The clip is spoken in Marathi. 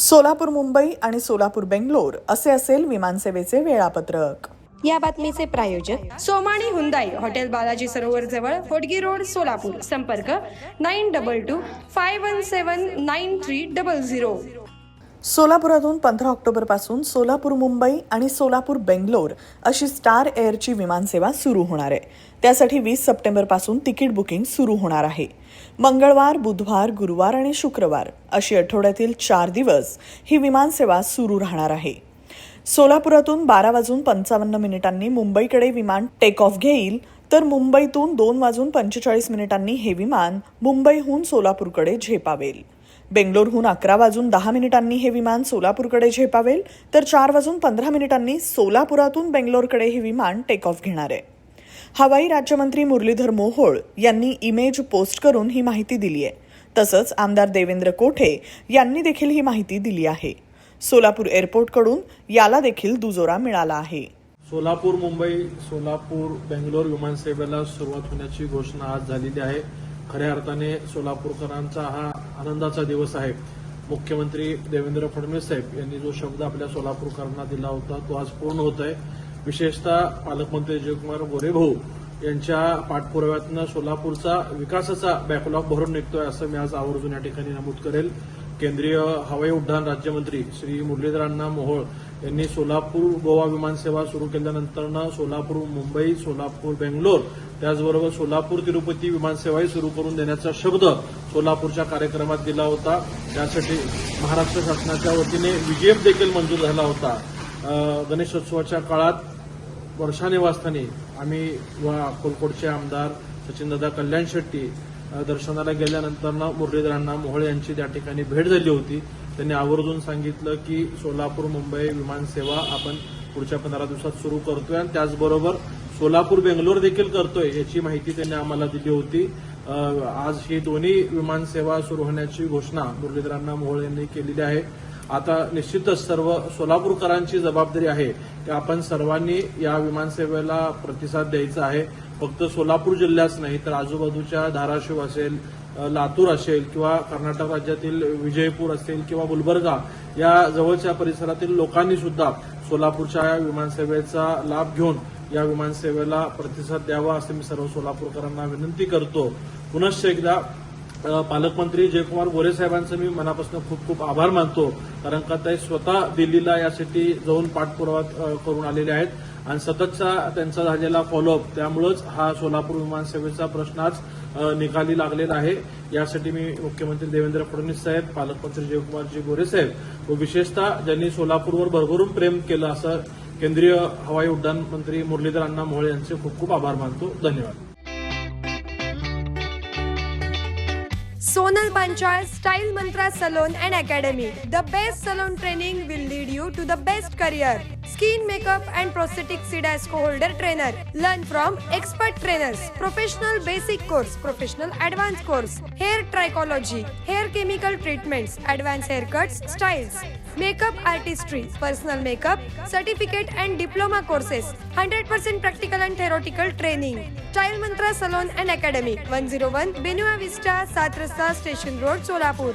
सोलापूर मुंबई आणि सोलापूर बेंगलोर असे असेल विमानसेवेचे वेळापत्रक. या बातमीचे प्रायोजक सोमाणी हुंदाई हॉटेल बालाजी सरोवर जवळ होडगी रोड सोलापूर. संपर्क nine double two five one seven nine three double zero. सोलापुरातून पंधरा ऑक्टोबरपासून सोलापूर मुंबई आणि सोलापूर बेंगलोर अशी स्टार एअरची विमानसेवा सुरू होणार आहे. त्यासाठी वीस सप्टेंबरपासून तिकीट बुकिंग सुरू होणार आहे. मंगळवार बुधवार गुरुवार आणि शुक्रवार अशी आठवड्यातील चार दिवस ही विमानसेवा सुरू राहणार आहे. सोलापुरातून बारा वाजून पंचावन्न मिनिटांनी मुंबईकडे विमान टेक ऑफ घेईल तर मुंबईतून दोन वाजून पंचेचाळीस मिनिटांनी हे विमान मुंबईहून सोलापूरकडे झेपावेल. बेंगलोरहून अकरा वाजून दहा मिनिटांनी हे विमान सोलापूरकडे झेपावेल तर चार वाजून पंधरा मिनिटांनी सोलापुरातून बेंगलोरकडे हे विमान टेक ऑफ घेणार आहे. हवाई राज्यमंत्री मुरलीधर मोहोळ यांनी इमेज पोस्ट करून ही माहिती दिली आहे. तसंच आमदार देवेंद्र कोठे यांनी देखील ही माहिती दिली आहे. सोलापूर एअरपोर्टकडून याला देखील दुजोरा मिळाला आहे. सोलापूर मुंबई सोलापूर बेंगलोर विमानसेवेला सुरुवात होण्याची घोषणा आज झालेली आहे. खऱ्या अर्थाने सोलापूरकरांचा हा आनंदाचा दिवस आहे. मुख्यमंत्री देवेंद्र फडणवीस साहेब यांनी जो शब्द आपल्या सोलापूरकरांना दिला होता तो आज पूर्ण होत आहे विशेषतः पालकमंत्री जयकुमार गोरेभाऊ यांच्या पाठपुराव्यातनं सोलापूरचा विकासाचा बॅकलॉग भरून निघतोय असं मी आज आवर्जून या ठिकाणी नमूद करेल. केंद्रीय हवाई उड्डाण राज्यमंत्री श्री मुरलीधर अण्णा मोहोळ यांनी सोलापूर गोवा विमानसेवा सुरू केल्यानंतरनं सोलापूर मुंबई सोलापूर बेंगलोर त्याचबरोबर सोलापूर तिरुपती विमानसेवाही सुरू करून देण्याचा शब्द सोलापूरच्या कार्यक्रमात दिला होता. त्यासाठी महाराष्ट्र शासनाच्या वतीने विजेप देखील मंजूर झाला होता. गणेशोत्सवाच्या काळात वर्षानिवास्थानी आम्ही व अक्कलकोटचे आमदार सचिनदादा कल्याण शेट्टी दर्शनाला गेल्यानंतर मुरलीधरांना मोहोळ यांची त्या ठिकाणी भेट झाली होती. त्यांनी आवर्जून सांगितलं की सोलापूर मुंबई विमानसेवा आपण पुढच्या पंधरा दिवसात सुरू करतोय आणि त्याचबरोबर सोलापूर बेंगलोर देखील करतोय याची माहिती त्यांनी आम्हाला दिली होती. आज ही दोन्ही विमानसेवा सुरू होण्याची घोषणा मुरलीधरांना मोहोळ यांनी केलेली आहे. आता निश्चितच सर्व सोलापूरकरांची जबाबदारी आहे की आपण सर्वांनी या विमानसेवेला प्रतिसाद द्यायचा आहे. फक्त सोलापूर जिल्ह्याच नाही तर आजूबाजूच्या धाराशिव असेल लातूर असेल किंवा कर्नाटक राज्यातील विजयपूर असेल किंवा गुलबर्गा या जवळच्या परिसरातील लोकांनी सुद्धा सोलापूरच्या या विमानसेवेचा लाभ घेऊन या विमानसेवेला प्रतिसाद द्यावा असं मी सर्व सोलापूरकरांना विनंती करतो. पुनश्च एकदा पालकमंत्री जयकुमार गोरे साहेबांचं मी मनापासून खूप खूप आभार मानतो. कारण का ते स्वतः दिल्लीला यासाठी जाऊन पाठपुरावा करून आलेले आहेत. आणि सततचा त्यांचा झालेला फॉलोअप त्यामुळंच हा सोलापूर विमानसेवेचा प्रश्न आज निकाली लागलेला आहे. यासाठी मी मुख्यमंत्री देवेंद्र फडणवीस साहेब पालकमंत्री जयकुमारजी गोरे साहेब व विशेषतः ज्यांनी सोलापूरवर भरभरून प्रेम केलं असं केंद्रीय हवाई उड्डाण मंत्री मुरलीधर अण्णा मोहळे यांचे खूप खूप आभार मानतो. धन्यवाद. Sonal Panchal style Mantra salon and academy. The best salon training will lead you to the best career. Skin makeup and prosthetic CIDESCO holder trainer learn from expert trainers professional basic course professional advance course hair trichology hair chemical treatment advance hair cut styles makeup artistry personal makeup certificate and diploma courses hundred percent practical and theoretical training child Mantra salon and academy one zero one Buena vista सात रस्ता station road Solapur